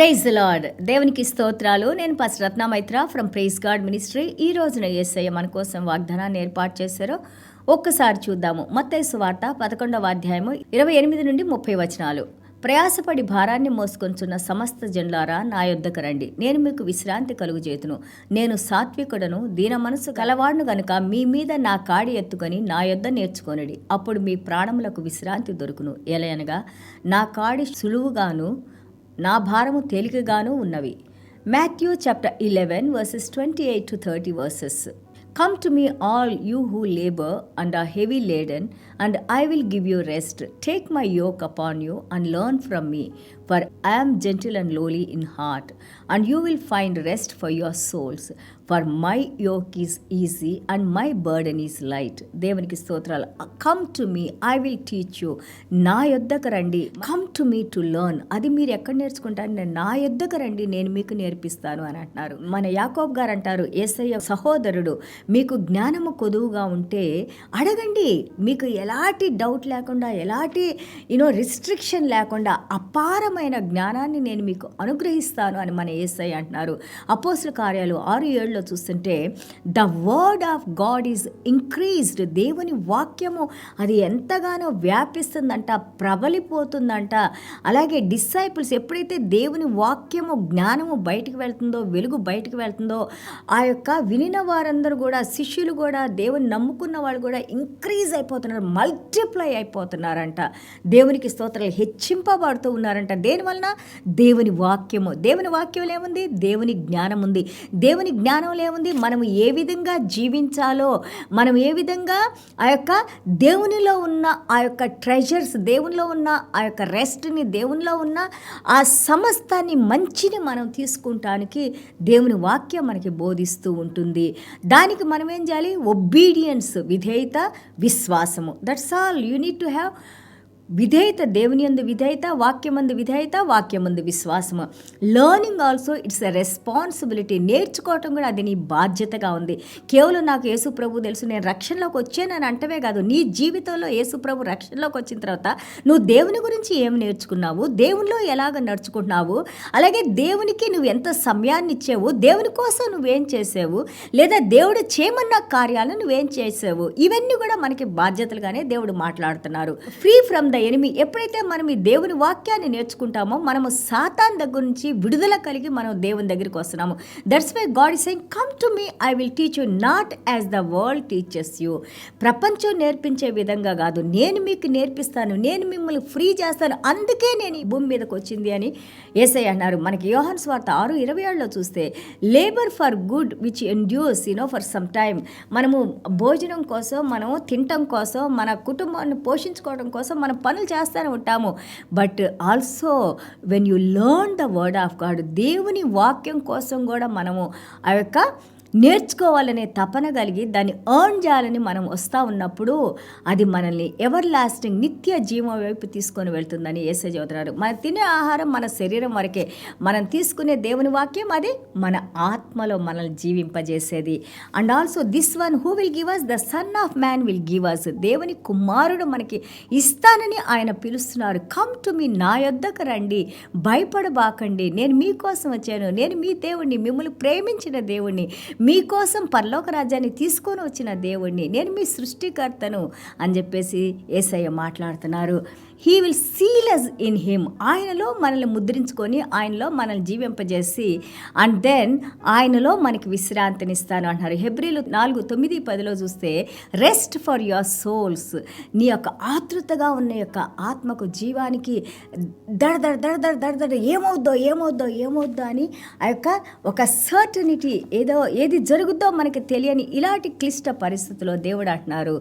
Praise lord దేవునికి స్తోత్రాలు. నేను పస్ Ratnamaitra from praise God ministry ఈ రోజున ఏసయ్య మన కోసం వాగ్దానాన్ని ఏర్పాటు చేశారో ఒక్కసారి చూద్దాము. మత్తైసు వార్త పదకొండవ అధ్యాయము ఇరవై ఎనిమిది నుండి ముప్పై వచనాలు. ప్రయాసపడి భారాన్ని మోసుకొంచున్న సమస్త జనులారా నా యొద్దకు రండి. నేను మీకు విశ్రాంతి కలుగు చేతును నేను సాత్వికుడను దీన మనసు కలవాడును గనుక మీ మీద నా కాడి ఎత్తుకొని నా యొద్ద నేర్చుకొనిడి. అప్పుడు మీ ప్రాణములకు విశ్రాంతి దొరుకును. ఎలయనగా నా కాడి సులువుగాను నా భారము తేలికగాను ఉన్నవి. Matthew chapter eleven verses twenty eight to thirty verses come to me all you who labour and are heavy laden and I will give you rest take my yoke upon you and learn from me for I am gentle and lowly in heart and you will find rest for your souls for my yoke is easy and my burden is light దేవునికి స్తోత్రాలు. Come to me I will teach you నా యొద్దకు రండి. Come to me to learn అది మీరు ఎక్కడ నేర్చుకుంటారు? నేను నా యొద్దకు రండి నేను మీకు నేర్పిస్తాను అని అంటున్నారు. మన యాకోబ్ గారు అంటారు ఏసయ్య సహోదరుడు మీకు జ్ఞానము కొదువుగా ఉంటే అడగండి. మీకు ఎలాంటి డౌట్ లేకుండా ఎలాంటి యూనో రిస్ట్రిక్షన్ లేకుండా అపారమైన జ్ఞానాన్ని నేను మీకు అనుగ్రహిస్తాను అని మన ఏసై అంటున్నారు. అపోసుల కార్యాలు ఆరు ఏళ్ళలో చూస్తుంటే the word of God is increased. దేవుని వాక్యము అది ఎంతగానో వ్యాపిస్తుందంట ప్రబలిపోతుందంట. అలాగే డిసైపుల్స్ ఎప్పుడైతే దేవుని వాక్యము జ్ఞానము బయటికి వెళ్తుందో వెలుగు బయటికి వెళ్తుందో ఆ యొక్క వినిన వారందరూ కూడా శిష్యులు కూడా దేవుని నమ్ముకున్న వాళ్ళు కూడా ఇంక్రీజ్ అయిపోతున్నారు మల్టిప్లై అయిపోతున్నారంట. దేవునికి స్తోత్రాలు హెచ్చింపబడుతూ ఉన్నారంట. దేని వలన దేవుని వాక్యము. దేవుని వాక్యంలో ఏముంది? దేవుని జ్ఞానం ఉంది దేవుని జ్ఞానంలో ఏముంది? మనం ఏ విధంగా జీవించాలో మనం ఏ విధంగా ఆ యొక్క దేవునిలో ఉన్న ఆ యొక్క ట్రెజర్స్ దేవునిలో ఉన్న ఆ యొక్క రెస్ట్ని దేవునిలో ఉన్న ఆ సమస్తాన్ని మంచిని మనం తీసుకుంటానికి దేవుని వాక్యం మనకి బోధిస్తూ ఉంటుంది. దానికి మనం ఏం చేయాలి? ఒబీడియన్స్ విధేయత విశ్వాసము. That's all you need to have విధేయత దేవుని యందు విధేయత వాక్యమందు విధేయత వాక్యమందు విశ్వాసము. Learning also it's a responsibility నేర్చుకోవటం కూడా అది నీ బాధ్యతగా ఉంది. కేవలం నాకు యేసు ప్రభు తెలుసు నేను రక్షణలోకి వచ్చానని అంటవే కాదు. నీ జీవితంలో యేసు ప్రభు రక్షణలోకి వచ్చిన తర్వాత నువ్వు దేవుని గురించి ఏం నేర్చుకున్నావు? దేవునిలో ఎలాగ నడుచుకుంటున్నావు? అలాగే దేవునికి నువ్వు ఎంత సమయాన్ని ఇచ్చావు? దేవుని కోసం నువ్వేం చేసావు? లేదా దేవుడు చేయమన్న కార్యాలను నువ్వేం చేసావు? ఇవన్నీ కూడా మనకి బాధ్యతలుగానే దేవుడు మాట్లాడుతున్నారు. ఫ్రీ ఫ్రమ్ ద ఎనిమి ఎప్పుడైతే మనం ఈ దేవుని వాక్యాన్ని నేర్చుకుంటామో మనము సాతాన్ దగ్గర నుంచి విడుదల కలిగి మనం దేవుని దగ్గరికి వస్తున్నాము. That's why God is saying come to me I will teach you not as the world teachers you ప్రపంచం నేర్పించే విధంగా కాదు. నేను మీకు నేర్పిస్తాను నేను మిమ్మల్ని ఫ్రీ చేస్తాను అందుకే నేను ఈ భూమి మీదకి వచ్చింది అని ఏసై అన్నారు. మనకి యోహన్ స్వార్థ ఆరు ఇరవై ఏడులో చూస్తే labour for good which endures you know for some time మనము భోజనం కోసం మనము తినటం కోసం మన కుటుంబాన్ని పోషించుకోవడం కోసం మనం పనులు చేస్తూనే ఉంటాము. But also when you learn the word of God దేవుని వాక్యం కోసం కూడా మనము ఆ యొక్క నేర్చుకోవాలనే తపన కలిగి దాన్ని ఎర్న్ చేయాలని మనం వస్తూ ఉన్నప్పుడు అది మనల్ని ఎవర్ లాస్టింగ్ నిత్య జీవం వైపు తీసుకొని వెళ్తుందని ఏసే చదువుతున్నారు మనం తినే ఆహారం మన శరీరం వరకే. మనం తీసుకునే దేవుని వాక్యం అది మన ఆత్మలో మనల్ని జీవింపజేసేది. And also this one who will give us the Son of Man will give us దేవుని కుమారుడు మనకి ఇస్తానని ఆయన పిలుస్తున్నారు కమ్ టు మీ నా యొద్దకు రండి. భయపడబాకండి. నేను మీకోసం వచ్చాను. నేను మీ దేవుణ్ణి మిమ్మల్ని ప్రేమించిన దేవుణ్ణి. మీకోసం పరలోక రాజ్యాన్ని తీసుకొని వచ్చిన దేవుణ్ణి నేను మీ సృష్టికర్తను అని చెప్పేసి ఏసయ్య మాట్లాడుతున్నారు. He will seal us in him ఆయనలో మనల్ని ముద్రించుకొని ఆయనలో మనల్ని జీవింపజేసి అండ్ దెన్ ఆయనలో మనకి విశ్రాంతినిస్తాను అంటున్నారు. హెబ్రిలు నాలుగు తొమ్మిది పదిలో చూస్తే రెస్ట్ ఫర్ యువర్ సోల్స్ నీ యొక్క ఆతృతగా ఉన్న యొక్క ఆత్మకు జీవానికి దడదడ దడదడ దడదడ ఏమవుద్దో ఏమవుద్దో ఏమవుద్దో అని ఆ యొక్క ఒక సర్టనిటీ ఏదో ఏది జరుగుద్దో మనకి తెలియని ఇలాంటి క్లిష్ట పరిస్థితుల్లో దేవుడు అంటున్నారు.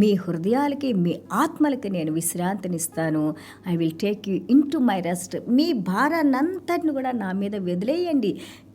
మీ హృదయాలకి మీ ఆత్మలకి నేను విశ్రాంతినిస్తాను. I will take you in to my rest మీ భారాన్నంతటిని కూడా నా మీద వదిలేయండి.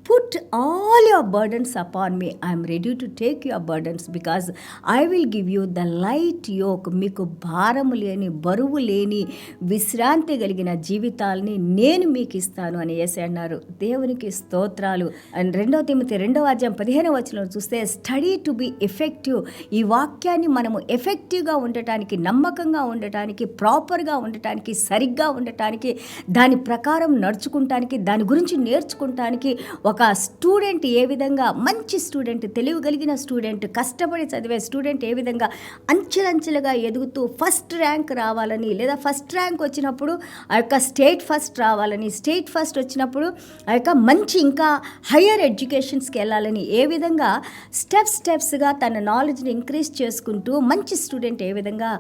Put all your burdens upon me I'm ready to take your burdens because I will give you the light yoke మీకు భారము లేని బరువు లేని విశ్రాంతి కలిగిన జీవితాలని నేను మీకు ఇస్తాను అని వేసి అన్నారు. దేవునికి స్తోత్రాలు. అండ్ రెండవ తిమ్మతి రెండవ అధ్యాయం పదిహేనవ వచ్చిన చూస్తే స్టడీ టు బి ఎఫెక్టివ్ ఈ వాక్యాన్ని మనము ఎఫెక్టివ్గా ఉండటానికి నమ్మకంగా ఉండటానికి ప్రాపర్గా ఉండటానికి సరిగ్గా ఉండటానికి దాని ప్రకారం నడుచుకుంటానికి దాని గురించి నేర్చుకుంటానికి ఒక ఒక స్టూడెంట్ ఏ విధంగా మంచి స్టూడెంట్ తెలియగలిగిన స్టూడెంట్ కష్టపడి చదివే స్టూడెంట్ ఏ విధంగా అంచెలంచెలుగా ఎదుగుతూ ఫస్ట్ ర్యాంక్ రావాలని లేదా ఫస్ట్ ర్యాంక్ వచ్చినప్పుడు ఆ యొక్క స్టేట్ ఫస్ట్ రావాలని స్టేట్ ఫస్ట్ వచ్చినప్పుడు ఆ యొక్క మంచి ఇంకా హయ్యర్ ఎడ్యుకేషన్స్కి వెళ్ళాలని ఏ విధంగా స్టెప్ స్టెప్స్గా తన నాలెడ్జ్ని ఇంక్రీజ్ చేసుకుంటూ మంచి స్టూడెంట్ ఏ విధంగా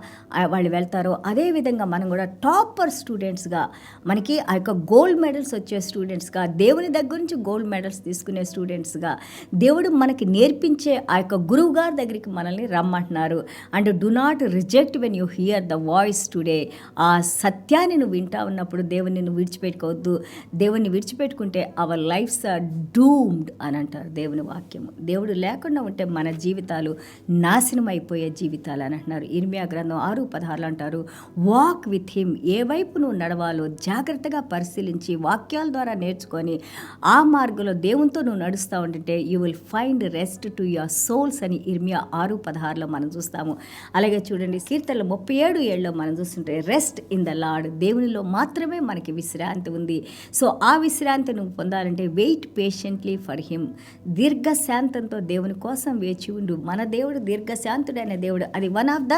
వాళ్ళు వెళ్తారో అదేవిధంగా మనం కూడా టాపర్ స్టూడెంట్స్గా మనకి ఆ యొక్క గోల్డ్ మెడల్స్ వచ్చే స్టూడెంట్స్గా దేవుని దగ్గర నుంచి గోల్డ్ మెడల్స్ తీసుకునే స్టూడెంట్స్గా దేవుడు మనకి నేర్పించే ఆ యొక్క గురువు గారి దగ్గరికి మనల్ని రమ్మంటున్నారు. And do not reject when you hear the voice today. ఆ సత్యాన్ని నువ్వు వింటా ఉన్నప్పుడు దేవుని నువ్వు విడిచిపెట్టుకోవద్దు. దేవుని విడిచిపెట్టుకుంటే అవర్ లైఫ్స్ ఆర్ డూమ్డ్ అని అంటారు దేవుని వాక్యము దేవుడు లేకుండా ఉంటే మన జీవితాలు నాశనం అయిపోయే జీవితాలు అని అంటున్నారు. ఇర్మియా గ్రంథం ఆరు పదహారులు అంటారు వాక్ విత్ హిమ్ ఏ వైపు నువ్వు నడవాలో జాగ్రత్తగా పరిశీలించి వాక్యాల ద్వారా నేర్చుకొని ఆ మార్గంలో దేవునితో నువ్వు నడుస్తూ ఉంటుంటే you will find rest to your souls అని ఇర్మియా ఆరు పదహారులో మనం చూస్తాము. అలాగే చూడండి కీర్తనలు ముప్పై ఏడు ఏళ్ళలో మనం చూస్తుంటే రెస్ట్ ఇన్ ద లాడ్ దేవునిలో మాత్రమే మనకి విశ్రాంతి ఉంది. సో ఆ విశ్రాంతి నువ్వు పొందాలంటే వెయిట్ పేషెంట్లీ ఫర్ హిమ్ దీర్ఘశాంతంతో దేవుని కోసం వేచి ఉండు. మన దేవుడు దీర్ఘశాంతుడైన దేవుడు అది one of the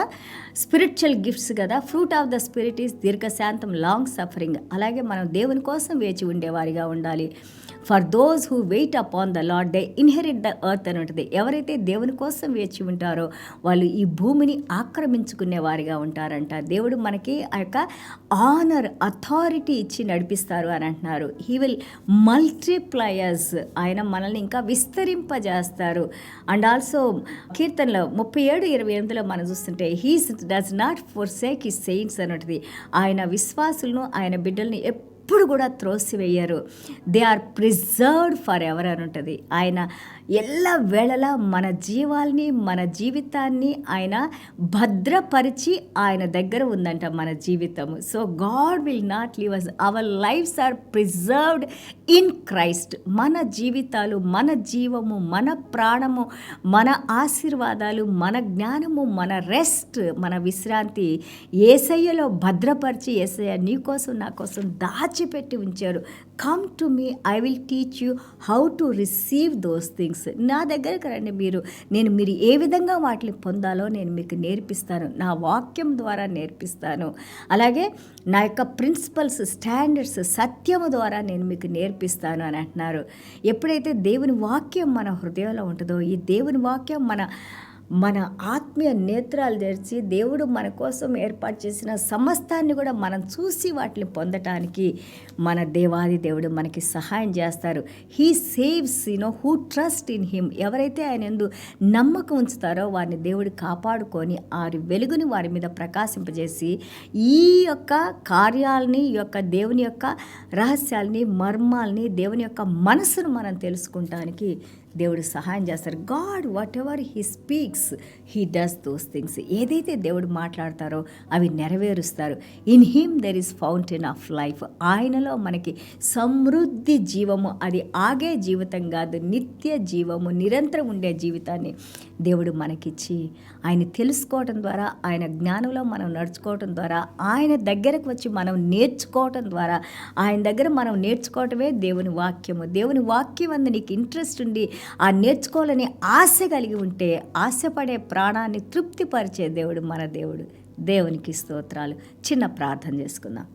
spiritual gifts కదా. Fruit of the spirit is దీర్ఘశాంతం లాంగ్ సఫరింగ్ అలాగే మనం దేవుని కోసం వేచి ఉండేవారిగా ఉండాలి. For those who wait up on the Lord they inherit the earth అని ఉంటుంది. ఎవరైతే దేవుని కోసం వేచి ఉంటారో వాళ్ళు ఈ భూమిని ఆక్రమించుకునే వారిగా ఉంటారంట. దేవుడు మనకి ఆ యొక్క ఆనర్ అథారిటీ ఇచ్చి నడిపిస్తారు అని అంటున్నారు. హీ విల్ మల్టిప్లయర్స్ ఆయన మనల్ని ఇంకా విస్తరింపజేస్తారు. అండ్ ఆల్సో కీర్తనలో ముప్పై ఏడు ఇరవై ఎనిమిదిలో మనం చూస్తుంటే he's does not forsake ఈ సెయింట్స్ అని ఉంటుంది. ఆయన విశ్వాసులను ఆయన బిడ్డల్ని ఎప్పుడు కూడా త్రోసివేయరు. They are preserved for ever అని ఉంటుంది. ఆయన ఎల్ల వేళలా మన జీవాల్ని మన జీవితాన్ని ఆయన భద్రపరిచి ఆయన దగ్గర ఉందంట మన జీవితము so God will not leave us our lives are preserved in Christ మన జీవితాలు మన జీవము మన ప్రాణము మన ఆశీర్వాదాలు మన జ్ఞానము మన రెస్ట్ మన విశ్రాంతి ఏసయ్యలో భద్రపరిచి ఏసయ్య నీ కోసం నా కోసం దాచిపెట్టి ఉంచారు come to me I will teach you how to receive those things నా దగ్గరకు రండి మీరు. నేను మీరు ఏ విధంగా వాటిని పొందాలో నేను మీకు నేర్పిస్తాను. నా వాక్యం ద్వారా నేర్పిస్తాను. అలాగే నా యొక్క ప్రిన్సిపల్స్ స్టాండర్డ్స్ సత్యము ద్వారా నేను మీకు నేర్పిస్తాను అని అంటున్నారు. ఎప్పుడైతే దేవుని వాక్యం మన హృదయంలో ఉంటుందో ఈ దేవుని వాక్యం మన మన ఆత్మీయ నేత్రాలు తెరిచి దేవుడు మన కోసం ఏర్పాటు చేసిన సమస్తాన్ని కూడా మనం చూసి వాటిని పొందటానికి మన దేవాది దేవుడు మనకి సహాయం చేస్తారు. He saves you know who trust in him ఎవరైతే ఆయన ఎందు నమ్మకం ఉంచుతారో వారిని దేవుడు కాపాడుకొని వారి వెలుగుని వారి మీద ప్రకాశింపజేసి ఈ యొక్క కార్యాలని ఈ యొక్క దేవుని యొక్క రహస్యాల్ని మర్మాల్ని దేవుని యొక్క మనసును మనం తెలుసుకుంటానికి దేవుడు సహాయం చేస్తారు. God whatever he speaks he does those things ఏదైతే దేవుడు మాట్లాడతారో అవి నెరవేరుస్తారు. In him there is fountain of life ఆయనలో మనకి సమృద్ధి జీవము అది ఆగే జీవితం కాదు నిత్య జీవము నిరంతరం ఉండే జీవితాన్ని దేవుడు మనకిచ్చి ఆయన తెలుసుకోవటం ద్వారా ఆయన జ్ఞానంలో మనం నడుచుకోవటం ద్వారా ఆయన దగ్గరకు వచ్చి మనం నేర్చుకోవటం ద్వారా ఆయన దగ్గర మనం నేర్చుకోవటమే దేవుని వాక్యము. దేవుని వాక్యం అందు నీకు ఇంట్రెస్ట్ ఉండి ఆ నేర్చుకోవాలని ఆశ కలిగి ఉంటే ఆశపడే ప్రాణాన్ని తృప్తిపరిచే దేవుడు మన దేవుడు. దేవునికి స్తోత్రాలు. చిన్న ప్రార్థన చేసుకుందాం.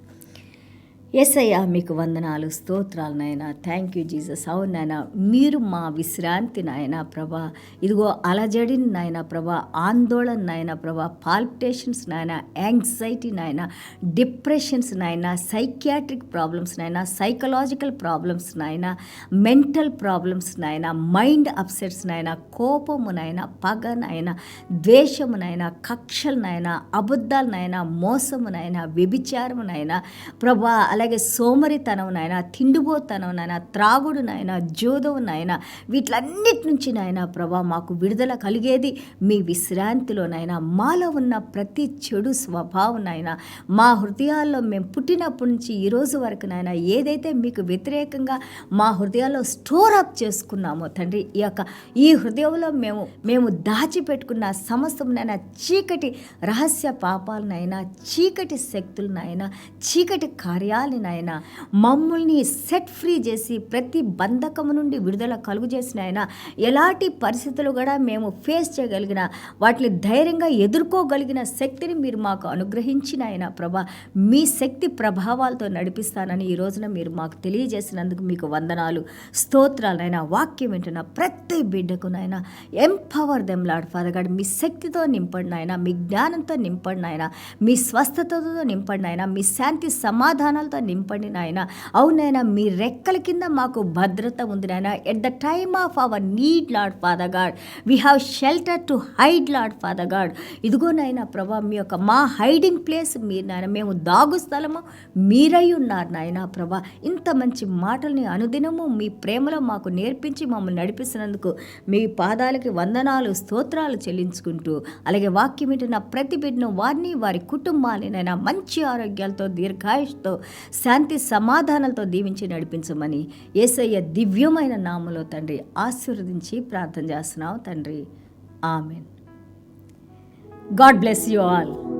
ఎస్ఐయా మీకు వందనాలు స్తోత్రాలు నాయన. థ్యాంక్ యూ జీసస్ అవును నాయన మీరు మా విశ్రాంతి నాయన ప్రభా. ఇదిగో అలజడిని నాయన ప్రభా ఆందోళన నాయన ప్రభా పాల్పిటేషన్స్ నాయన యాంగ్జైటీ నాయన డిప్రెషన్స్ నాయన సైకియాట్రిక్ ప్రాబ్లమ్స్ నాయన సైకలాజికల్ ప్రాబ్లమ్స్ నాయన మెంటల్ ప్రాబ్లమ్స్ నాయన మైండ్ అప్సెట్స్ నాయన కోపము నాయన పగ నాయన ద్వేషము నాయన కక్షలు నాయన అబద్ధాలు నాయన మోసము నాయన వ్యభిచారము నాయన. ప్రభా అలా అలాగే సోమరితనం నాయన తిండిపోతనం నాయన త్రాగుడు నాయన జోదవు నాయన వీటిలన్నిటి నుంచి నాయన ప్రభా మాకు విడుదల కలిగేది మీ విశ్రాంతిలో నాయన. మాలో ఉన్న ప్రతి చెడు స్వభావం నాయన మా హృదయాల్లో మేము పుట్టినప్పటి నుంచి ఈ రోజు వరకు నాయన ఏదైతే మీకు వ్యతిరేకంగా మా హృదయాల్లో స్టోర్ అప్ చేసుకున్నామో తండ్రి ఈ యొక్క ఈ హృదయంలో మేము మేము దాచిపెట్టుకున్న సమస్తమునైనా చీకటి రహస్య పాపాలనైనా చీకటి శక్తులనైనా చీకటి నాయన మమ్మల్ని సెట్ ఫ్రీ చేసి ప్రతి బంధకము నుండి విడుదల కలుగు చేసిన ఆయన ఎలాంటి పరిస్థితులు కూడా మేము ఫేస్ చేయగలిగిన వాటిని ధైర్యంగా ఎదుర్కోగలిగిన శక్తిని మీరు మాకు అనుగ్రహించిన ఆయన ప్రభా. మీ శక్తి ప్రభావాలతో నడిపిస్తానని ఈ రోజున మీరు మాకు తెలియజేసినందుకు మీకు వందనాలు. స్తోత్రాలైనా వాక్యం వింటున్న ప్రతి బిడ్డకు నాయన. Empower them Lord Father God మీ శక్తితో నింపండి ఆయన మీ జ్ఞానంతో నింపండి ఆయన మీ స్వస్థతతో నింపండి ఆయన మీ శాంతి సమాధానాలతో నింపండి నాయన. అవునైనా మీ రెక్కల కింద మాకు భద్రత ఉంది నాయన. At the time of our need Lord Father God we have shelter to hide Lord Father God ఇదిగోనైనా ప్రభా మీ యొక్క మా హైడింగ్ ప్లేస్ మీరు నాయన మేము దాగు స్థలము మీరై ఉన్నారు నాయన ప్రభా. ఇంత మంచి మాటల్ని అనుదినము మీ ప్రేమలో మాకు నేర్పించి మమ్మల్ని నడిపిస్తున్నందుకు మీ పాదాలకి వందనాలు స్తోత్రాలు చెల్లించుకుంటూ అలాగే వాక్యం నా ప్రతి బిడ్డను వారిని వారి కుటుంబాన్ని నైనా మంచి ఆరోగ్యాలతో దీర్ఘాయుష్తో శాంతి సమాధానాలతో దీవించి నడిపించమని ఏసయ్య దివ్యమైన నామలో తండ్రి ఆశీర్వదించి ప్రార్థన చేస్తున్నావు తండ్రి. Amen. God bless you all.